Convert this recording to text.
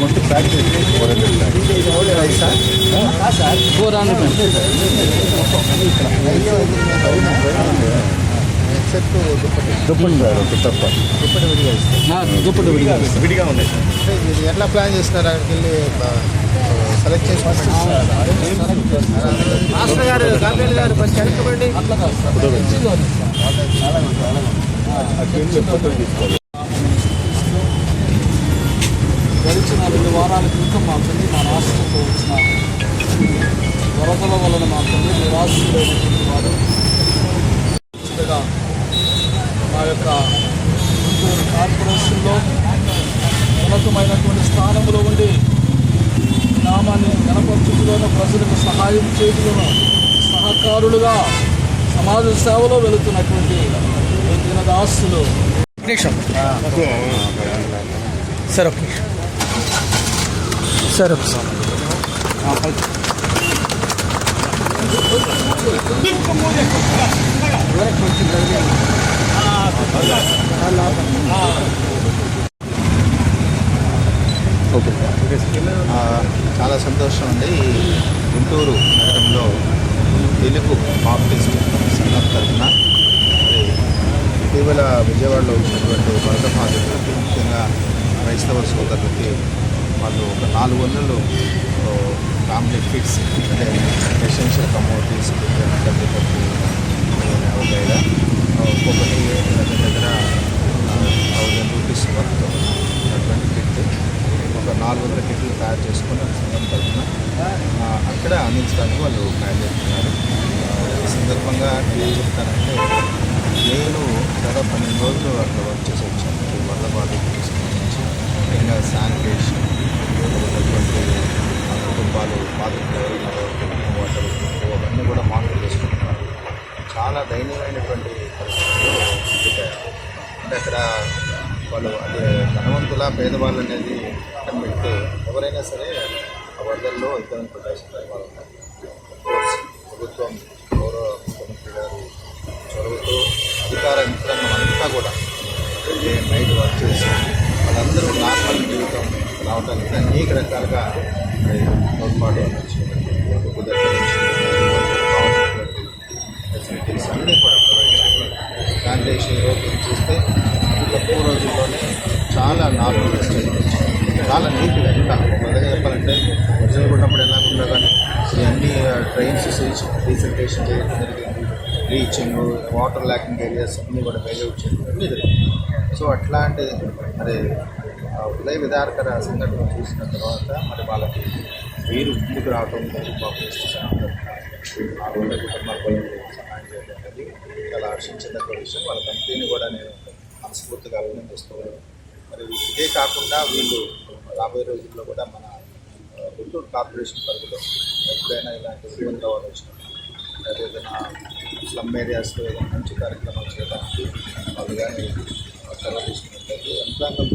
మొత్తం ప్యాక్ చేసి four hundred four hundred set దుప్పటి. దుప్పటి సార్ ఒక తప్ప దుప్పటి విడిగా ఇస్తాం దుప్పటి విడిగా విడిగా ఉన్నాయి సార్ ఇది ఎట్లా ప్లాన్ చేస్తున్నారు అక్కడికి వెళ్ళి సెలెక్ట్ మాస్టర్ గారు గాంధీ గారు కొంచెం వెనకబడి అట్లా కాదు సార్. గడిచిన రెండు వారాల క్రితం మా తల్లి మా రాష్ట్రంలో వచ్చిన వరదల వలన మా తల్లి నిరాశులైనటువంటి వారు చిన్నగా మా యొక్క గుంటూరు కార్పొరేషన్లో ఉన్నతమైనటువంటి స్థానంలో ఉండి నామాన్ని గణపరచులోన ప్రజలకు సహాయం చేయడంలో సహకారులుగా సమాజ సేవలో వెళుతున్నటువంటి దినదాసులు. Sir okay sir. Okay. Okay చాలా సంతోషం అండి గుంటూరు నగరంలో తెలుగు బాప్టిస్ట్ సంఘం తరఫున ఇటీవల విజయవాడలో వచ్చినటువంటి వరద బాధితులకి ముఖ్యంగా క్రైస్తవ సోదరులకి వాళ్ళు ఒక నాలుగు వందలు ఫ్యామిలీ కిడ్స్ అంటే ఎసెన్షియల్ కమోడిటీస్ కందిపప్పు నూనె వగైరా ఒక్కొక్కటి దగ్గర దగ్గర థౌజండ్ రూపీస్ వర్త్ అటువంటి కిట్. ఒక నాలుగు వందల కిట్లు తయారు చేసుకుని సంఘం తరఫున అక్కడ అందించడానికి వాళ్ళు బయలుదేరుతున్నారు చేస్తున్నారు. ఈ సందర్భంగా నేను ఏం చెప్తానంటే నేను దాదాపు పన్నెండు రోజులు అక్కడ వర్క్ చేసి వచ్చాను. వరద బాధితులకు ముఖ్యంగా శానిటేషన్ ఉన్నటువంటి కుటుంబాలు బాధితులు ఎవరున్నారో వాటర్ అవన్నీ కూడా మానిటర్ చేసుకుంటున్నారు. చాలా దయనీయమైనటువంటి పరిస్థితులు అంటే అక్కడ వాళ్ళు అదే ధనవంతుల పేదవాళ్ళు అనేది పక్కన పెడితే ఎవరైనా సరే ఆ వరదల్లో ఇబ్బంది పడాల్సిన వాళ్ళు ప్రభుత్వం గౌరవ ముఖ్యమంత్రి గారు చొరవతో అధికార యంత్రాంగం అంతా కూడా నైట్ వర్క్ చేసి వాళ్ళందరూ నా రావడానికి అనేక రకాలుగా తోడ్పాటు ఫెసిలిటీస్ అన్నీ కూడా ప్రొవైడ్ చేయాలి. శానిటేషన్ ఈరోజు చూస్తే తక్కువ రోజుల్లోనే చాలా నార్మల్ చాలా నీట్గా ఇంకా మొదలుగా చెప్పాలంటే ఒరిజినల్ ఉన్నప్పుడు ఎలా ఉందో కానీ అన్ని ట్రైన్స్ రీసెంటేషన్ చేయడం జరిగింది. బ్లీచింగ్ వాటర్ ల్యాకింగ్ ఏరియాస్ అన్నీ కూడా బయలుదేరి చేయడం అన్నీ జరిగింది. సో అట్లాంటి మరి ఉదయ విధారకర సంఘటన చూసిన తర్వాత మరి వాళ్ళకి వీరు ముందుకు రావడం నాలుగు కుటుంబాల కుటుంబాలకు సహాయం చేయడం అనేది చాలా హర్షించదగ్గ విషయం. వాళ్ళ కంపెనీని కూడా నేను మనస్ఫూర్తిగా అభినందిస్తున్నాను. మరి ఇదే కాకుండా వీళ్ళు రాబోయే రోజుల్లో కూడా మన గుంటూరు కార్పొరేషన్ పరిధిలో ఎప్పుడైనా ఇలాంటి ఇబ్బంది వాళ్ళు వచ్చినప్పుడు ఏదైనా స్లమ్ ఏరియాస్లో ఏదైనా మంచి కార్యక్రమాలు చేయడానికి వాళ్ళు కానీ చొరవ తీసుకున్నట్లయితే యంత్రాంగం